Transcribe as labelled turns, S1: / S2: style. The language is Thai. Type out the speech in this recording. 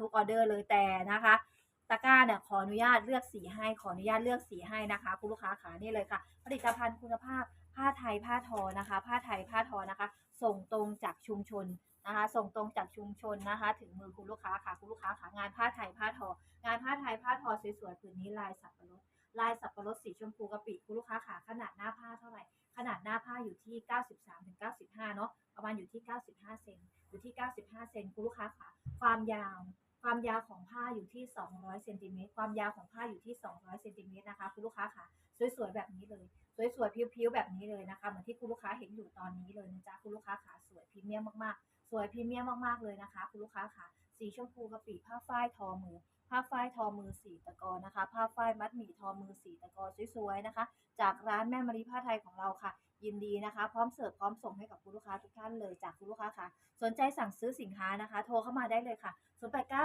S1: ทุกออเดอร์เลยแต่นะคะตะกร้าเนี่ยขออนุญาตเลือกสีให้ขออนุญาตเลือกสีให้นะคะ คุณลูกค้าขานี่เลยค่ะ ผลิตภัณฑ์คุณภาพผ้าไทยผ้าทอนะคะ ผ้าไทยผ้าทอนะคะ ส่งตรงจากชุมชนนะคะ ส่งตรงจากชุมชนนะคะ ถึงมือคุณลูกค้าค่ะคุณลูกค้าขางานผ้าไทยผ้าทอ งานผ้าไทยผ้าทอสวยๆผืนนี้ลายสับปะรดลายสับปะรดสีชมพูกะปิคุณลูกค้าขาขนาดหน้าผ้าเท่าไหร่ขนาดหน้าผ้าอยู่ที่ 93ถึง95 เนาะประมาณอยู่ที่ 95 เซนอยู่ที่ 95 เซนคุณลูกค้าขาความยาว ความยาวของผ้าอยู่ที่ 200เซนติเมตรความยาวของผ้าอยู่ที่ 200เซนติเมตรนะคะคุณลูกค้าขาสวยๆแบบนี้เลย สวยๆผิวๆแบบนี้เลยนะคะเหมือนที่คุณลูกค้าเห็นอยู่ตอนนี้เลยนะจ๊ะคุณลูกค้าขาสวยพรีเมียมมากๆ สวยพรีเมียมมากๆเลยนะคะ คุณลูกค้าขาสีชมพูกะปิผ้าฝ้ายทอมือผ้าฝ้ายทอมือสีตะกอนะคะ ผ้าฝ้ายมัดหมี่ทอมือสีตะกอสวยๆนะคะ จากร้านแม่มารีผ้าไทยของเราค่ะ ยินดีนะคะ พร้อมเสิร์ฟพร้อมส่งให้กับคุณลูกค้าทุกท่านเลยจากคุณลูกค้าค่ะ สนใจสั่งซื้อสินค้านะคะ โทรเข้ามาได้เลยค่ะ 0 8 9